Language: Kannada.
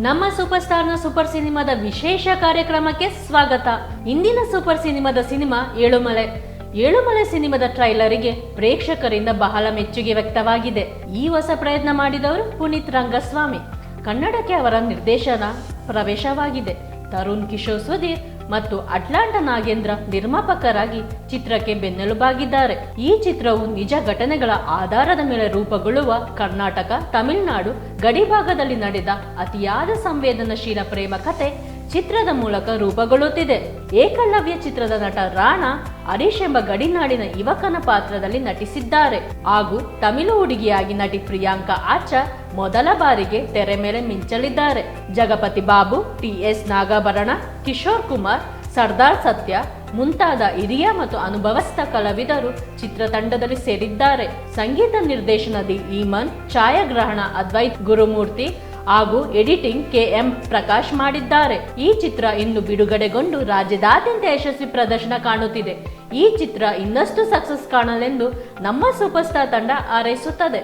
ನಮ್ಮ ಸೂಪರ್ ಸ್ಟಾರ್ನ ಸೂಪರ್ ಸಿನಿಮಾದ ವಿಶೇಷ ಕಾರ್ಯಕ್ರಮಕ್ಕೆ ಸ್ವಾಗತ. ಇಂದಿನ ಸೂಪರ್ ಸಿನಿಮಾದ ಸಿನಿಮಾ ಏಳುಮಲೆ ಏಳುಮಲೆ ಸಿನಿಮಾದ ಟ್ರೈಲರಿಗೆ ಪ್ರೇಕ್ಷಕರಿಂದ ಬಹಳ ಮೆಚ್ಚುಗೆ ವ್ಯಕ್ತವಾಗಿದೆ. ಈ ಹೊಸ ಪ್ರಯತ್ನ ಮಾಡಿದವರು ಪುನೀತ್ ರಂಗಸ್ವಾಮಿ. ಕನ್ನಡಕ್ಕೆ ಅವರ ನಿರ್ದೇಶನ ಪ್ರವೇಶವಾಗಿದೆ. ತರುಣ್ ಕಿಶೋರ್ ಸುಧೀರ್ ಮತ್ತು ಅಟ್ಲಾಂಟ ನಾಗೇಂದ್ರ ನಿರ್ಮಾಪಕರಾಗಿ ಚಿತ್ರಕ್ಕೆ ಬೆನ್ನೆಲುಬಾಗಿದ್ದಾರೆ. ಈ ಚಿತ್ರವು ನಿಜ ಘಟನೆಗಳ ಆಧಾರದ ಮೇಲೆ ರೂಪುಗೊಳ್ಳುವ ಕರ್ನಾಟಕ, ತಮಿಳುನಾಡು ಗಡಿಭಾಗದಲ್ಲಿ ನಡೆದ ಅತಿಯಾದ ಸಂವೇದನಶೀಲ ಪ್ರೇಮ ಕಥೆ ಚಿತ್ರದ ಮೂಲಕ ರೂಪುಗೊಳ್ಳುತ್ತಿದೆ. ಏಕಲವ್ಯ ಚಿತ್ರದ ನಟ ರಾಣಾ, ಹರೀಶ್ ಎಂಬ ಗಡಿನಾಡಿನ ಯುವಕನ ಪಾತ್ರದಲ್ಲಿ ನಟಿಸಿದ್ದಾರೆ. ಹಾಗೂ ತಮಿಳು ಹುಡುಗಿಯಾಗಿ ನಟಿ ಪ್ರಿಯಾಂಕಾ ಆಚಾರ್ ಮೊದಲ ಬಾರಿಗೆ ತೆರೆ ಮೇಲೆ ಮಿಂಚಲಿದ್ದಾರೆ. ಜಗಪತಿ ಬಾಬು ಟಿ ಎಸ್ ನಾಗಾಭರಣ, ಕಿಶೋರ್ ಕುಮಾರ್, ಸರ್ದಾರ್ ಸತ್ಯ ಮುಂತಾದ ಹಿರಿಯ ಮತ್ತು ಅನುಭವಸ್ಥ ಕಲಾವಿದರು ಚಿತ್ರತಂಡದಲ್ಲಿ ಸೇರಿದ್ದಾರೆ. ಸಂಗೀತ ನಿರ್ದೇಶನದಿ ಈಮನ್, ಛಾಯಾಗ್ರಹಣ ಅದ್ವೈತ್ ಗುರುಮೂರ್ತಿ ಹಾಗೂ ಎಡಿಟಿಂಗ್ ಕೆ ಎಂ ಪ್ರಕಾಶ್ ಮಾಡಿದ್ದಾರೆ. ಈ ಚಿತ್ರ ಇನ್ನು ಬಿಡುಗಡೆಗೊಂಡು ರಾಜ್ಯದಾದ್ಯಂತ ಯಶಸ್ವಿ ಪ್ರದರ್ಶನ ಕಾಣುತ್ತಿದೆ. ಈ ಚಿತ್ರ ಇನ್ನಷ್ಟು ಸಕ್ಸಸ್ ಕಾಣಲೆಂದು ನಮ್ಮ ಸೂಪರ್ ಸ್ಟಾರ್ ತಂಡ ಹಾರೈಸುತ್ತದೆ.